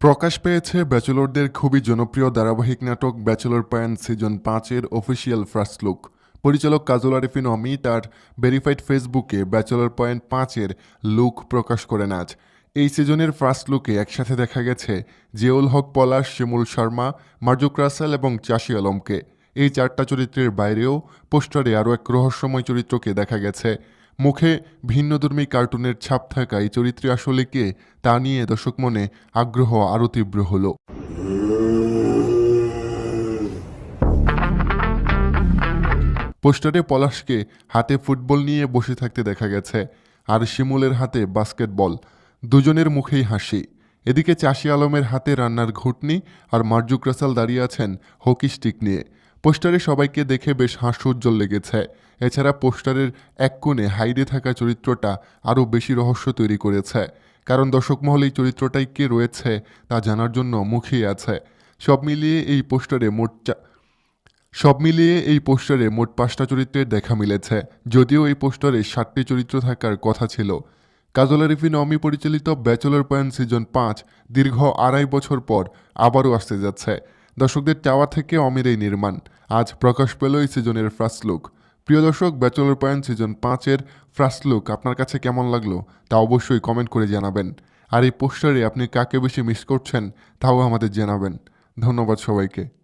প্রকাশ পেয়েছে ব্যাচেলরদের খুবই জনপ্রিয় ধারাবাহিক নাটক ব্যাচেলর পয়েন্ট সিজন পাঁচের অফিসিয়াল ফার্স্ট লুক। পরিচালক কাজল আরিফিন অমি তার ভেরিফাইড ফেসবুকে ব্যাচেলর পয়েন্ট পাঁচের লুক প্রকাশ করেন আজ। এই সিজনের ফার্স্ট লুকে একসাথে দেখা গেছে জিয়ুল হক পলাশ শিমুল শর্মা মার্জুক রাসেল এবং চাষি আলমকে। এই চারটা চরিত্রের বাইরেও পোস্টারে আরও এক রহস্যময় চরিত্রকে দেখা গেছে। মুখে ভিন্নধর্মী কার্টুনের ছাপ থাকা এই চরিত্রে আসলে কে, তা নিয়ে দর্শক মনে আগ্রহ আরও তীব্র হলো। পোস্টারে পলাশকে হাতে ফুটবল নিয়ে বসে থাকতে দেখা গেছে, আর শিমুলের হাতে বাস্কেটবল। দুজনের মুখেই হাসি। এদিকে চাষি আলমের হাতে রান্নার ঘুটনি আর মার্জুক রাসাল দাঁড়িয়ে আছেন হকি স্টিক নিয়ে। পোস্টারে সবাইকে দেখে বেশ হাস্যোজ্জ্বল লেগেছে। এছাড়া পোস্টারের এক কোণে হাইডে থাকা চরিত্রটা আরও বেশি রহস্য তৈরি করেছে। কারণ দর্শক মহলে এই চরিত্রটাই কে রয়েছে তা জানার জন্য মুখিয়ে আছে। সব মিলিয়ে এই পোস্টারে মোট সব মিলিয়ে এই পোস্টারে মোট পাঁচটা চরিত্রের দেখা মিলেছে, যদিও এই পোস্টারে ষাটটি চরিত্র থাকার কথা ছিল। কাজল আরিফিন অমি পরিচালিত ব্যাচেলর পয়েন্ট সিজন পাঁচ দীর্ঘ আড়াই বছর পর আবারও আসতে যাচ্ছে। দর্শকদের চাওয়া থেকে অমির এই নির্মাণ। আজ প্রকাশ পেল এই সিজনের ফার্স্ট লুক। প্রিয় দর্শক, ব্যাচেলর পয়েন্ট সিজন পাঁচের ফার্স্ট লুক আপনার কাছে কেমন লাগল তা অবশ্যই কমেন্ট করে জানাবেন। আর এই পোস্টারে আপনি কাকে বেশি মিস করছেন তাও আমাদের জানাবেন। ধন্যবাদ সবাইকে।